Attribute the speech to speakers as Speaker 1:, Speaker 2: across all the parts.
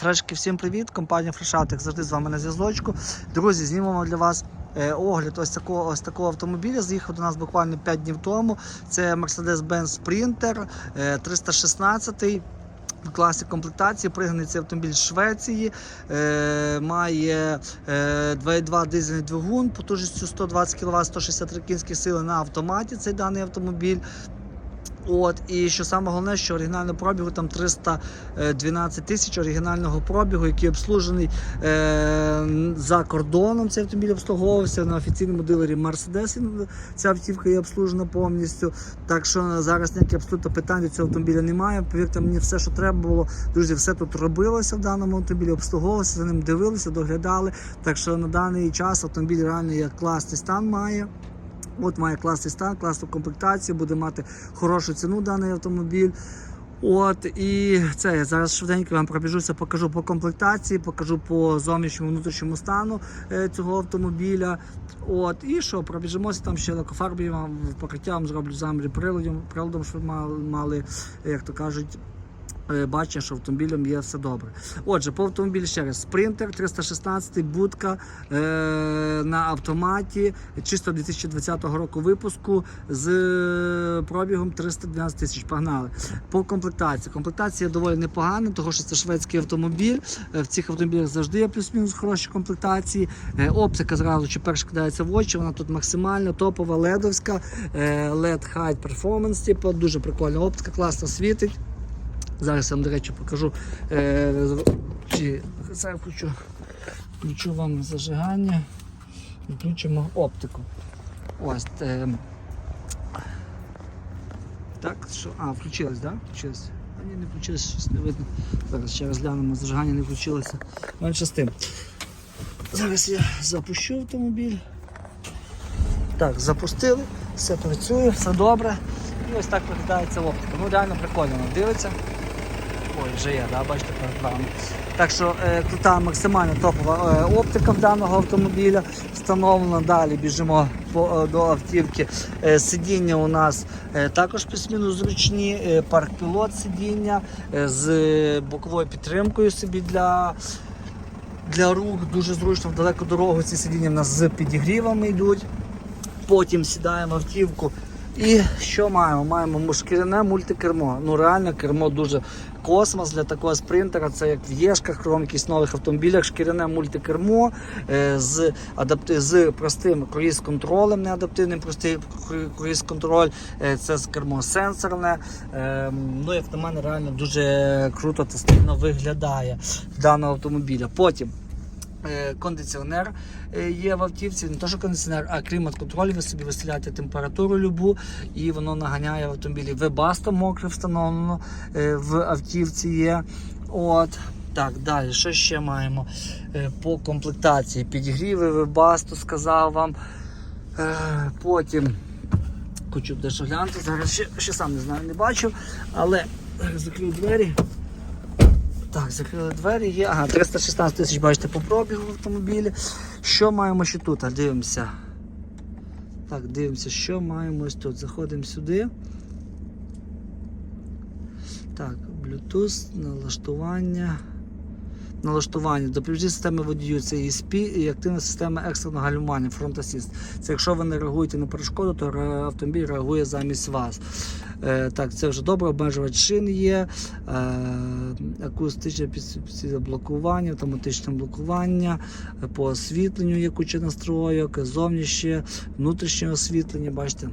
Speaker 1: Фрешки, всім привіт! Компанія Фрешатик завжди з вами на зв'язочку. Друзі, знімемо для вас е, огляд ось такого, ось такого автомобіля. З'їхав до нас буквально 5 днів тому. Це Mercedes-Benz Sprinter е, 316 в класі комплектації пригнаний цей автомобіль з Швеції, е, має е, 2,2 дизельний двигун потужністю 120 кВт, 163 кінські сили на автоматі. Цей даний автомобіль. От, і що саме головне, що оригінального пробігу там 312 тисяч оригінального пробігу, який обслужений е, за кордоном. Цей автомобіль обслуговувався на офіційному дилері Mercedes. Ця автівка є обслужена повністю. Так що зараз ніяких абсолютно питань до цього автомобіля немає. Повірте мені, все, що треба було, друзі, все тут робилося в даному автомобілі, обслуговувалося, за ним дивилися, доглядали. Так що на даний час автомобіль реально як класний стан має. От має класний стан, класну комплектацію, буде мати хорошу ціну даний автомобіль. От і це я зараз швиденько вам пробіжуся, покажу по комплектації, покажу по зовнішньому внутрішньому стану е, цього автомобіля. От і що, пробіжимося там ще лакофарбі вам покриття вам зроблю замрі приладом, приладом, мали, мали, як то кажуть. Е, Бачення, що автомобілем є все добре. Отже, по автомобілю ще раз. Спринтер 316 будка е, на автоматі, чисто 2020 року випуску з е, пробігом 312 тисяч. Погнали. По комплектації. Комплектація доволі непогана, тому що це шведський автомобіль. Е, В цих автомобілях завжди є плюс-мінус хороші комплектації. Е, Оптика зразу чи перше кидається в очі, вона тут максимально топова, ледовська, е, LED High Performance, типу, дуже прикольна оптика, класно світить. Зараз я вам, до речі, покажу. Е, чи це я включу, включу вам зажигання, включимо оптику. Ось. Е, так, що. А, включилось, так? Да? Включилось. А ні, не включилось, щось не видно. Зараз ще раз глянемо, зажигання не включилося. Менше з тим. Зараз я запущу автомобіль. Так, запустили, все працює, все добре. І ось так виглядає оптика. Ну реально прикольно дивиться. Вже є, да, бачите, перед вами. Так що е, крута максимально топова е, оптика в даного автомобіля встановлена. Далі біжимо по, е, до автівки. Е, сидіння у нас е, також плюс-мінус зручні, е, парк-пілот сидіння е, з боковою підтримкою собі для. Для рук дуже зручно в далеку дорогу ці сидіння в нас з підігрівами йдуть. Потім сідаємо в автівку. І що маємо? Маємо шкіряне мультикермо. Ну реально кермо дуже космос для такого спринтера. Це як в Єшках, якихось нових автомобілях, шкіряне мультикермо е, з, адапти... з простим круїз-контролем, не адаптивним, простий кру- круїз-контроль. Е, Це з кермо сенсорне. Е, Ну, як на мене, реально дуже круто та стильно виглядає даного автомобіля. Потім. Е, Кондиціонер е, є в автівці, не то, що кондиціонер, а клімат-контроль. Ви собі виставляєте температуру любу, і воно наганяє в автомобілі. Вебасто мокре встановлено е, в автівці є. От. Так, далі, що ще маємо по комплектації? Підігріви, вебасто сказав вам. Потім хочу дещо глянути. Зараз ще, ще сам не знаю, не бачу, але закрию двері. Так, закрили двері, є. Ага, 316 тисяч, бачите, по пробігу в автомобілі. Що маємо ще тут? А, Дивимося. Так, дивимося, що маємо ось тут. Заходимо сюди. Так, Bluetooth, налаштування. Налаштування. Допоміжні системи водію це ESP і активна система екстреного гальмування, Front Assist. Це якщо ви не реагуєте на перешкоду, то автомобіль реагує замість вас. Е, так, це вже добре, обмежувач шин є, е, акустичне підблокування, автоматичне блокування, по освітленню є куча настроїк, зовнішнє, внутрішнє освітлення, бачите.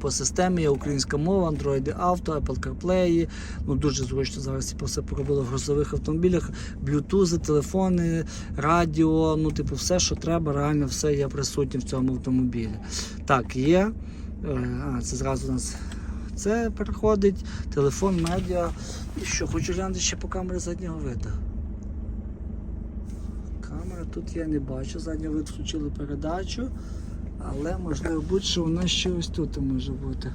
Speaker 1: По системі є українська мова, Android Auto, Apple CarPlay. Ну дуже зручно зараз типу, все поробили в грузових автомобілях, Bluetooth, телефони, радіо. Ну, типу, все, що треба, реально все є присутнє в цьому автомобілі. Так, є. Е, А, це зразу у нас це переходить, телефон, медіа. І що, хочу глянути ще по камері заднього виду. Камера тут я не бачу, заднього вид включили передачу. Але можливо будь-що вона ще ось тут може бути.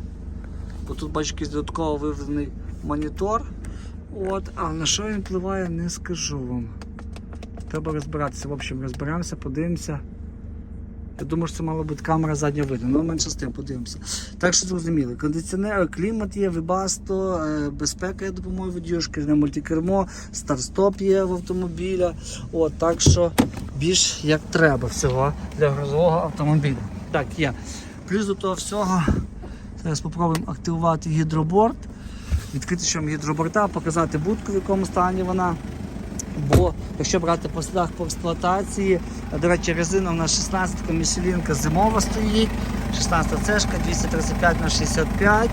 Speaker 1: Бо тут бачу якийсь додатково виведений монітор. От, а на що він впливає, не скажу вам. Треба розбиратися. В общем, розберемося, подивимося. Я думаю, що це мала бути камера заднього виду, але менше з тим подивимося. Так що зрозуміли, кондиціонер, клімат є, вибасто, е, безпека є допомогою водію, шкільне мультикермо, старт-стоп є в автомобіля. От, так що більш як треба всього для грузового автомобіля. Так, є. Плюс до того всього, зараз спробуємо активувати гідроборд, відкрити ще гідроборта, показати будку, в якому стані вона. Бо якщо брати по слідах по експлуатації, до речі, резина у нас 16 мішелінка зимова стоїть, 16 цешка, 235 на 65.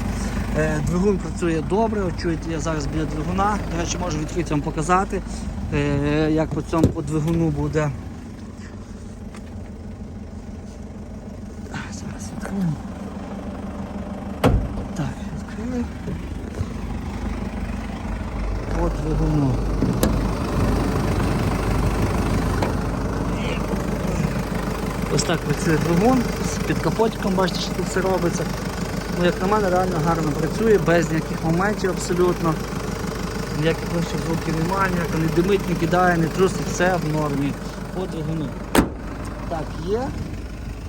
Speaker 1: Е, Двигун працює добре, чуєте, я зараз біля двигуна. До речі, можу відкрити вам показати, е, як по цьому двигуну буде. Зараз. Так, відкрию. По двигуну. Ось так працює двигун з під капотиком, бачите, що тут все робиться. Ну, як на мене, реально гарно працює, без ніяких моментів абсолютно. Ніяких лишніх звуків немає, ніяко не димить, не кидає, не трусить, все в нормі. По двигуну. Так, є.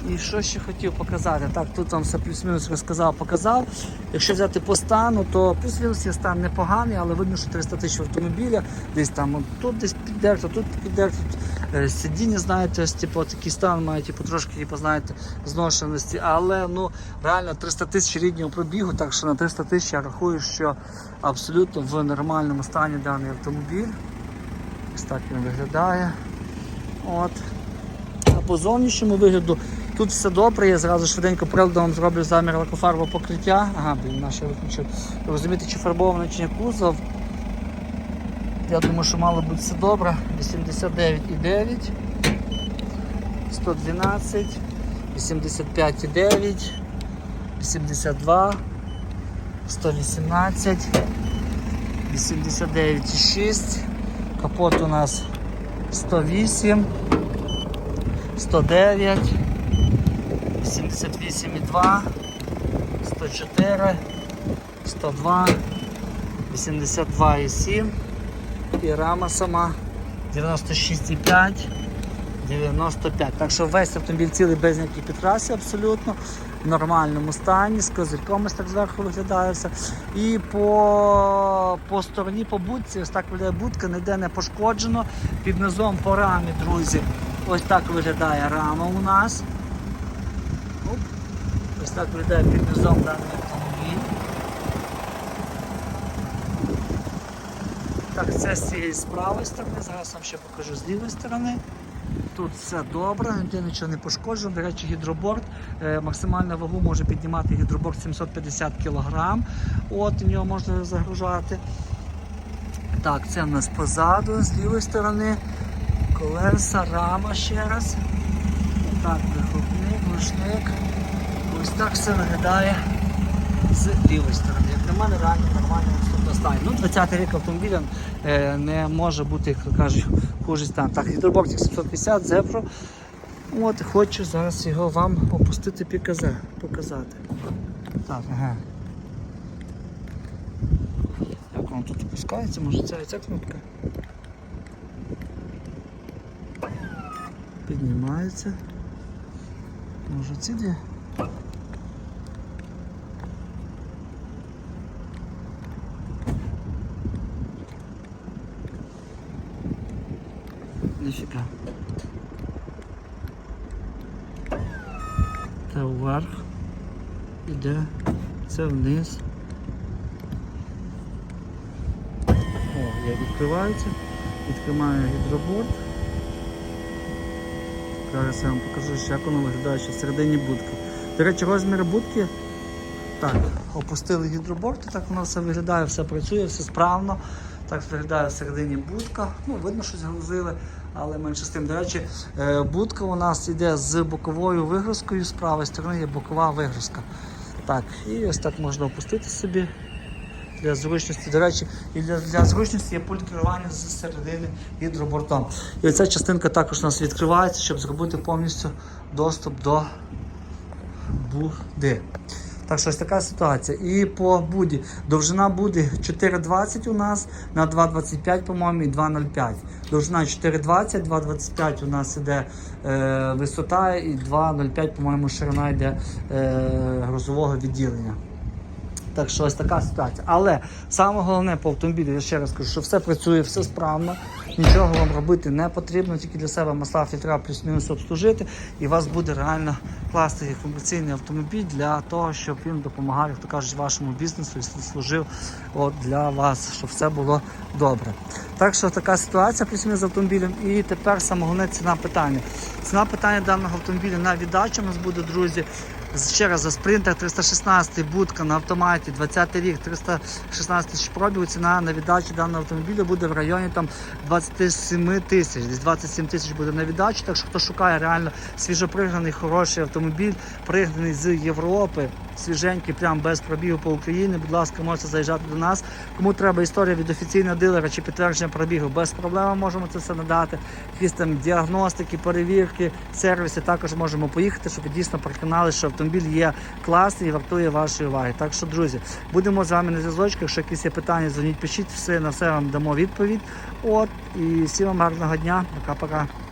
Speaker 1: І що ще хотів показати? Так, тут вам все плюс-мінус розказав, показав. Якщо взяти по стану, то плюс-мінус є стан непоганий, але видно, що 300 тисяч автомобіля, десь там от тут десь піддерто, тут піддерто. Е, Сидіння, знаєте, типу, такий стан має типу, трошки, типу, знаєте, зношеності, але ну, реально 300 тисяч ріднього пробігу, так що на 300 тисяч я рахую, що абсолютно в нормальному стані даний автомобіль. Ось так він виглядає. От. А по зовнішньому вигляду тут все добре, я зразу швиденько приладом зроблю замір лакофарбового покриття. Ага, блін, наше виключив. Розумієте, чи фарбовано, чи не кузов. Я думаю, що мало бути все добре. 89,9, 112, 85,9, 82, 118, 89,6. Капот у нас 108, 109, 88,2, 104, 102, 82,7 і рама сама 96,5, 95. Так що весь автомобіль цілий без ніяких підкрасів абсолютно в нормальному стані, з козирьком ось так зверху виглядає. І по, по стороні, по будці, ось так виглядає будка, ніде не пошкоджено. Під низом по рамі, друзі, ось так виглядає рама у нас. Оп. Ось так виглядає під низом даний автомобіль. Так, це з цієї з правої сторони, зараз вам ще покажу з лівої сторони. Тут все добре, ніде нічого не пошкоджено. До речі, гідроборд. Е, максимальну вагу може піднімати гідроборд 750 кг. От в нього можна загружати. Так, це в нас позаду, з лівої сторони. Колеса, рама ще раз. Так, вихлопник, глушник. Ось так все виглядає з лівої сторони. Як на мене, реально нормально стані. Ну, 20 рік автомобіля е, не може бути, як кажуть, хужий стан. Так, гідробортик 750, Zepro. От, хочу зараз його вам опустити показати. Так, ага. Як воно тут опускається? Може це ця кнопка? Піднімається. Може ці дві? Ніфіга. Це вверх. Іде. Це вниз. О, я відкривається. Відкриваю гідроборд. Зараз я вам покажу, що як воно виглядає ще всередині будки. До речі, розміри будки. Так, опустили гідроборд, так воно все виглядає, все працює, все справно. Так виглядає всередині будка. Ну, видно, щось грузили, але менше з тим. До речі, е, будка у нас йде з боковою вигрузкою, з правої сторони є бокова вигрузка. Так, і ось так можна опустити собі для зручності. До речі, і для, для зручності є пульт керування з середини гідробортом. І ця частинка також у нас відкривається, щоб зробити повністю доступ до буди. Так що ось така ситуація. І по буді довжина буде 4,20 у нас на 2,25, по-моєму, і 2,05. Довжина 4,20, 2,25 у нас іде е, висота, і 2,05, по-моєму, ширина йде е, грузового відділення. Так що ось така ситуація. Але саме головне по автомобілю, я ще раз кажу, що все працює, все справно, нічого вам робити не потрібно, тільки для себе масла фільтра плюс-мінус обслужити, і у вас буде реально класний комерційний автомобіль для того, щоб він допомагав, як то кажуть, вашому бізнесу і служив от, для вас, щоб все було добре. Так що така ситуація плюс-мінус з автомобілем. І тепер саме головне ціна питання. Ціна питання даного автомобіля на віддачу у нас буде, друзі. Ще раз за спринтер 316 будка на автоматі, 20 рік, 316 тисяч пробігу. Ціна на віддачу даного автомобіля буде в районі там 27 тисяч. Десь 27 тисяч буде на віддачу. Так що хто шукає реально свіжопригнаний, хороший автомобіль, пригнаний з Європи, свіженький, прям без пробігу по Україні. Будь ласка, можете заїжджати до нас. Кому треба історія від офіційного дилера чи підтвердження пробігу, без проблем можемо це все надати. Якісь там діагностики, перевірки, сервіси також можемо поїхати, щоб ви дійсно переконали, що автомобіль є класний і вартує вашої уваги. Так що, друзі, будемо з вами на зв'язочку. Якщо якісь є питання, дзвоніть, пишіть, все на все вам дамо відповідь. От і всім вам гарного дня. Пока-пока.